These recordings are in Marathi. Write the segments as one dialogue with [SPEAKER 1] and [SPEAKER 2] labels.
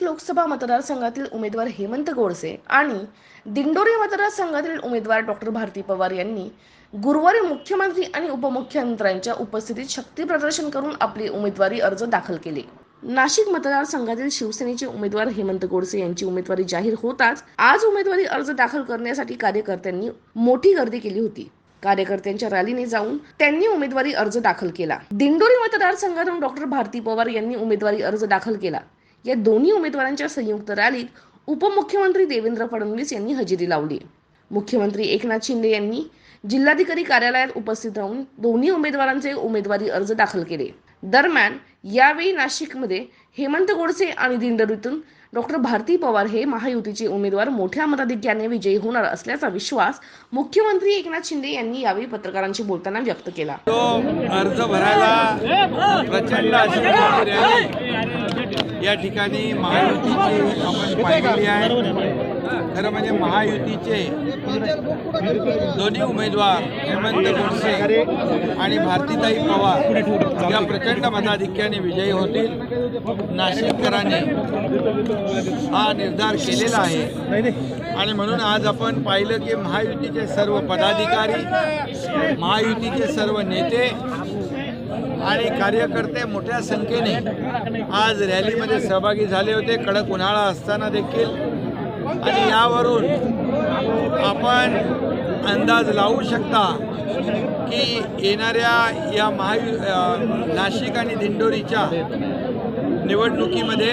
[SPEAKER 1] नाशिक लोकसभा मतदारसंघातील उमेदवार हेमंत गोडसे आणि दिंडोरी मतदारसंघातील उमेदवार डॉक्टर भारती पवार यांनी गुरुवारी मुख्यमंत्री आणि उपमुख्यमंत्र्यांच्या उपस्थितीत शक्ती प्रदर्शन करून आपले उमेदवारी अर्ज दाखल केले. नाशिक मतदारसंघातील शिवसेनेचे उमेदवार हेमंत गोडसे यांची उमेदवारी जाहीर होताच आज उमेदवारी अर्ज दाखल करण्यासाठी कार्यकर्त्यांनी मोठी गर्दी केली होती. कार्यकर्त्यांच्या रॅलीने जाऊन त्यांनी उमेदवारी अर्ज दाखल केला. दिंडोरी मतदारसंघातून डॉक्टर भारती पवार यांनी उमेदवारी अर्ज दाखल केला. या दोन्ही उमेदवारांच्या संयुक्त रॅलीत उपमुख्यमंत्री देवेंद्र फडणवीस यांनी हजेरी लावली. मुख्यमंत्री एकनाथ शिंदे यांनी जिल्हाधिकारी कार्यालयात उपस्थित राहून दोन्ही उमेदवारांचे उमेदवारी अर्ज दाखल केले. दरम्यान यावेळी नाशिकमध्ये हेमंत गोडसे आणि दिंडोरीतून डॉक्टर भारती पवार हे महायुतीचे उमेदवार मोठ्या मताधिक्याने विजयी होणार असल्याचा विश्वास मुख्यमंत्री एकनाथ शिंदे यांनी यावेळी पत्रकारांशी बोलताना व्यक्त केला.
[SPEAKER 2] तो अर्ज भरायला प्रचंड अशी गर्दी रॅली या ठिकाणी महायुतीची आपण पाहिलेली आहे. खरं म्हणजे महायुतीचे दोन्ही उमेदवार हेमंत गोडसे आणि भारतीताई पवार या प्रचंड मताधिक्याने विजयी होतील. नाशिककरांनी हा निर्धार केलेला आहे. आणि म्हणून आज आपण पाहिलं की महायुतीचे सर्व पदाधिकारी महायुतीचे सर्व नेते आणि कार्यकर्ते मोठ्या संख्येने आज रॅलीमध्ये सहभागी झाले होते. कडक उन्हाळा असताना देखील. आणि यावरून आपण अंदाज लावू शकता की येणाऱ्या या महायु नाशिक आणि दिंडोरीच्या निवडणुकीमध्ये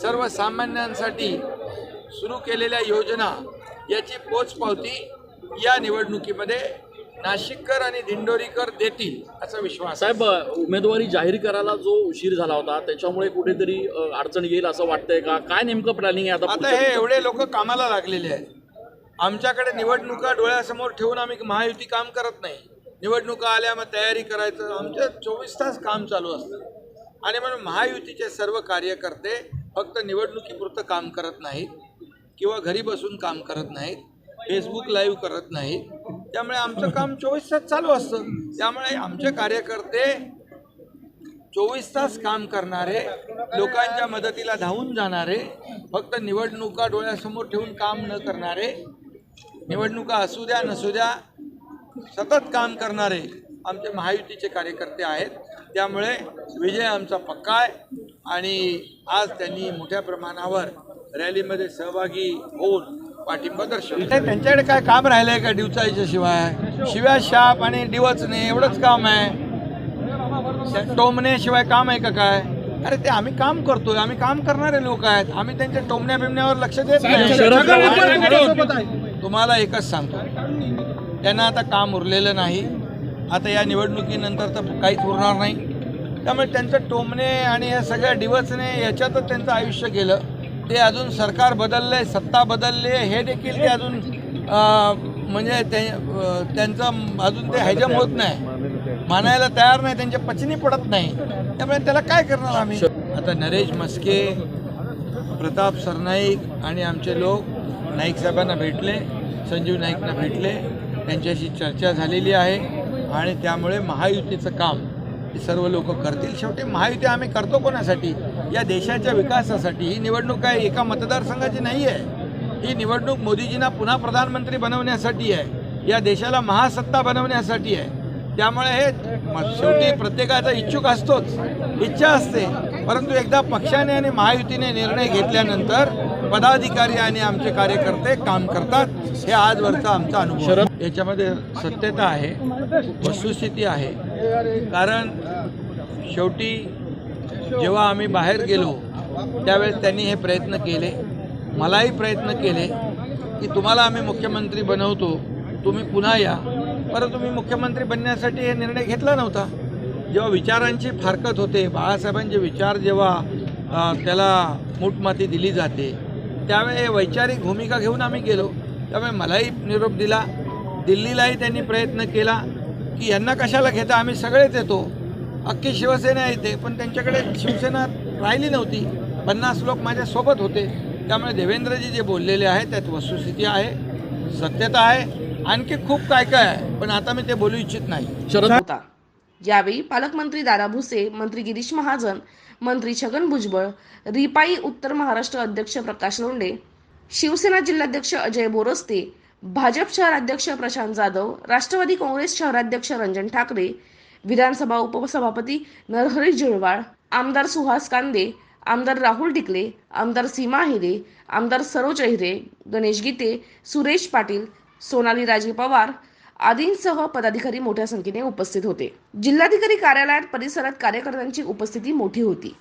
[SPEAKER 2] सर्वसामान्यांसाठी सुरू केलेल्या योजना याची पोचपावती या निवडणुकीमध्ये नाशिककर आणि दिंडोरीकर देतील असा विश्वास.
[SPEAKER 3] साहेब उमेदवारी जाहीर करायला जो उशीर झाला होता त्याच्यामुळे कुठेतरी अडचण येईल असं वाटतंय का? काय नेमकं प्लॅनिंग आहे आता
[SPEAKER 2] हे एवढे लोक कामाला लागलेले आहेत. आमच्याकडे निवडणुका डोळ्यासमोर ठेवून आम्ही महायुती काम करत नाही. निवडणुका आल्या मग तयारी करायचं. आमचं चोवीस तास काम चालू असतं. आणि म्हणून महायुतीचे सर्व कार्यकर्ते फक्त निवडणुकीपुरतं काम करत नाहीत किंवा घरी बसून काम करत नाहीत फेसबुक लाईव्ह करत नाहीत. त्यामुळे आमचं काम चोवीस तास चालू असतं. त्यामुळे आमचे कार्यकर्ते चोवीस तास काम करणारे लोकांच्या मदतीला धावून जाणारे फक्त निवडणुका डोळ्यासमोर ठेवून काम न करणारे निवडणुका असू द्या नसू द्या सतत काम करणारे आमचे महायुतीचे कार्यकर्ते आहेत. त्यामुळे विजय आमचा पक्का आहे. आणि आज त्यांनी मोठ्या प्रमाणावर रॅलीमध्ये सहभागी होऊन पाठिंबा दर्शवला. त्यांच्याकडे काय काम राहिलं आहे का डिवचायच्या शिवाय? शिव्या शाप आणि डिवचणे एवढंच काम आहे. टोमण्याशिवाय काम आहे का काय? अरे ते आम्ही काम करतोय आम्ही काम करणारे लोक आहेत. आम्ही त्यांच्या टोमण्या बिमण्यावर लक्ष देत नाही. तुम्हाला एकच सांगतो. त्यांना आता काम उरलेलं नाही. आता या निवडणुकीनंतर तर काहीच उरणार नाही. त्यामुळे त्यांचं टोमणे आणि या सगळ्या डिवचणे याच्यातच त्यांचं आयुष्य गेलं. ते अजून सरकार बदलले सत्ता बदलले हे देखील ते अजून म्हणजे ते त्यांचं अजून ते हजम होत नाही. मानायला तयार नाही त्यांच्या पचनी पडत नाही. त्यामुळे त्याला काय करणार आम्ही? आता नरेश मस्के प्रताप सरनाईक आणि आमचे लोक नाईक साहेबांना भेटले संजीव नाईकना भेटले. त्यांच्याशी चर्चा झालेली आहे आणि त्यामुळे महायुतीचं काम सर्व लोक करतील. शेवटी महायुती आम्ही करतो कोणासाठी? या देशाच्या विकासासाठी. ही निवडणूक काय एका मतदारसंघाची नाही आहे ही निवडणूक मोदीजींना पुन्हा प्रधानमंत्री बनवण्यासाठी आहे. या देशाला महासत्ता बनवण्यासाठी आहे. त्यामुळे हे शेवटी प्रत्येकाचा इच्छुक असतोच. इच्छा असते. परंतु एकदा पक्षाने आणि महायुतीने निर्णय घेतल्यानंतर पदाधिकारी आणि आमचे कार्यकर्ते काम करतात. हे आजवरचा आमचा अनुभव याच्यामध्ये सत्यता आहे वस्तुस्थिती आहे. कारण शेवटी जेव्हा आम्ही बाहेर गेलो त्यावेळेस त्यांनी हे प्रयत्न केले. मलाही प्रयत्न केले की तुम्हाला आम्ही मुख्यमंत्री बनवतो तुम्ही पुन्हा या. परंतु मी मुख्यमंत्री बनण्यासाठी हे निर्णय घेतला नव्हता. जेव्हा विचारांची फारकत होते बाळासाहेबांचे विचार जेव्हा त्याला मूठमाती दिली जाते त्यावेळी वैचारिक भूमिका घेऊन आम्ही गेलो. त्यामुळे मलाही निरोप दिला. दिल्लीलाही त्यांनी प्रयत्न केला की यांना कशाला घेता? आम्ही सगळेच येतो. अख्खी शिवसेना येते पण त्यांच्याकडे शिवसेना राहिली नव्हती. पन्नास लोक माझ्यासोबत होते. त्यामुळे देवेंद्रजी जे बोललेले आहे त्यात वस्तुस्थिती आहे सत्यता आहे. आणखी खूप काय काय आहे. पण आता मी ते बोलू इच्छित नाही.
[SPEAKER 3] शरद
[SPEAKER 1] होता यावेळी पालकमंत्री दादा भुसे मंत्री गिरीश महाजन मंत्री छगन भुजबळ रिपाई उत्तर महाराष्ट्र अध्यक्ष प्रकाश लोंढे शिवसेना जिल्हाध्यक्ष अजय बोरस्ते भाजप शहराध्यक्ष प्रशांत जाधव राष्ट्रवादी काँग्रेस शहराध्यक्ष रंजन ठाकरे विधानसभा उपसभापती नरहरी झिळवाळ आमदार सुहास कांदे आमदार राहुल टिकले आमदार सीमा हिरे आमदार सरोज अहिरे गणेश गीते सुरेश पाटील सोनाली राजे पवार आदींसह पदाधिकारी मोठ्या संख्येने उपस्थित होते. जिल्हाधिकारी कार्यालयात परिसरात कार्यकर्त्यांची उपस्थिती मोठी होती.